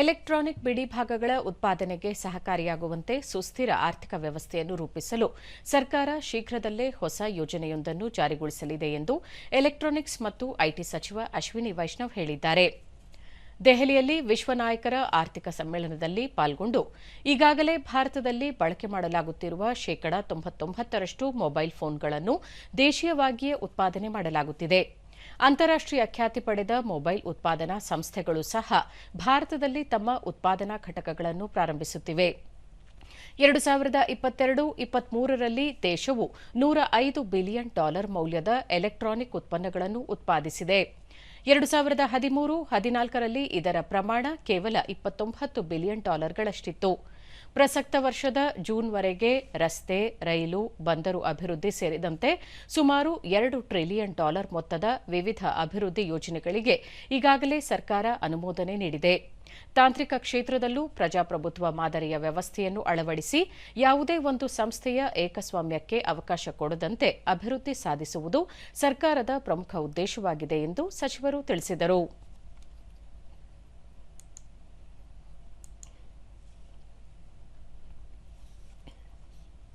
Electronic ಬಿಡಿ ಭಾಗಗಳ ಉತ್ಪಾದನೆಗೆ ಸಹಕಾರಿಯಾಗುವಂತೆ ಸುಸ್ಥಿರ ಆರ್ಥಿಕ ವ್ಯವಸ್ಥೆಯನ್ನು ರೂಪಿಸಲು ಸರ್ಕಾರ ಶೀಘ್ರದಲ್ಲೇ ಹೊಸ ಯೋಜನೆಯೊಂದನ್ನು ಜಾರಿಗೊಳಿಸಲಿದೆ ಎಂದು ಎಲೆಕ್ಟ್ರಾನಿಕ್ಸ್ ಮತ್ತು ಐಟಿ ಸಚಿವ ಅಶ್ವಿನಿ ವೈಷ್ಣವ್ ಹೇಳಿದ್ದಾರೆ. ದೆಹಲಿಯಲ್ಲಿ ವಿಶ್ವ ನಾಯಕರ ಆರ್ಥಿಕ ಸಮ್ಮೇಳನದಲ್ಲಿ ಪಾಲ್ಗೊಂಡು ಈಗಾಗಲೇ ಭಾರತದಲ್ಲಿ ಬಳಕೆ ಮಾಡಲಾಗುತ್ತಿರುವ ಶೇಕಡಾ ತೊಂಬತ್ತೊಂಬತ್ತರಷ್ಟು ಮೊಬೈಲ್ ಫೋನ್ಗಳನ್ನು ದೇಶೀಯವಾಗಿಯೇ ಉತ್ಪಾದನೆ ಮಾಡಲಾಗುತ್ತಿದೆ. ಅಂತಾರಾಷ್ಟೀಯ ಖ್ಯಾತಿ ಪಡೆದ ಮೊಬೈಲ್ ಉತ್ಪಾದನಾ ಸಂಸ್ಥೆಗಳು ಸಹ ಭಾರತದಲ್ಲಿ ತಮ್ಮ ಉತ್ಪಾದನಾ ಘಟಕಗಳನ್ನು ಪ್ರಾರಂಭಿಸುತ್ತಿವೆ. ಎರಡು ಸಾವಿರದ ಇಪ್ಪತ್ತೆರಡು ಇಪ್ಪತ್ಮೂರರಲ್ಲಿ ದೇಶವು ನೂರ ಐದು ಬಿಲಿಯನ್ ಡಾಲರ್ ಮೌಲ್ಯದ ಎಲೆಕ್ಟ್ರಾನಿಕ್ ಉತ್ಪನ್ನಗಳನ್ನು ಉತ್ಪಾದಿಸಿದೆ. ಎರಡು ಸಾವಿರದ ಹದಿಮೂರು ಹದಿನಾಲ್ಕರಲ್ಲಿ ಇದರ ಪ್ರಮಾಣ ಕೇವಲ ಇಪ್ಪತ್ತೊಂಬತ್ತು ಬಿಲಿಯನ್ ಡಾಲರ್ಗಳಷ್ಟಿತ್ತು. ಪ್ರಸಕ್ತ ವರ್ಷದ ಜೂನ್ವರೆಗೆ ರಸ್ತೆ, ರೈಲು, ಬಂದರು ಅಭಿವೃದ್ಧಿ ಸೇರಿದಂತೆ ಸುಮಾರು ಎರಡು ಟ್ರಿಲಿಯನ್ ಡಾಲರ್ ಮೊತ್ತದ ವಿವಿಧ ಅಭಿವೃದ್ಧಿ ಯೋಜನೆಗಳಿಗೆ ಈಗಾಗಲೇ ಸರ್ಕಾರ ಅನುಮೋದನೆ ನೀಡಿದೆ. ತಾಂತ್ರಿಕ ಕ್ಷೇತ್ರದಲ್ಲೂ ಪ್ರಜಾಪ್ರಭುತ್ವ ಮಾದರಿಯ ವ್ಯವಸ್ಥೆಯನ್ನು ಅಳವಡಿಸಿ ಯಾವುದೇ ಒಂದು ಸಂಸ್ಥೆಯ ಏಕಸ್ವಾಮ್ಯಕ್ಕೆ ಅವಕಾಶ ಕೊಡದಂತೆ ಅಭಿವೃದ್ಧಿ ಸಾಧಿಸುವುದು ಸರ್ಕಾರದ ಪ್ರಮುಖ ಉದ್ದೇಶವಾಗಿದೆ ಎಂದು ಸಚಿವರು ತಿಳಿಸಿದರು.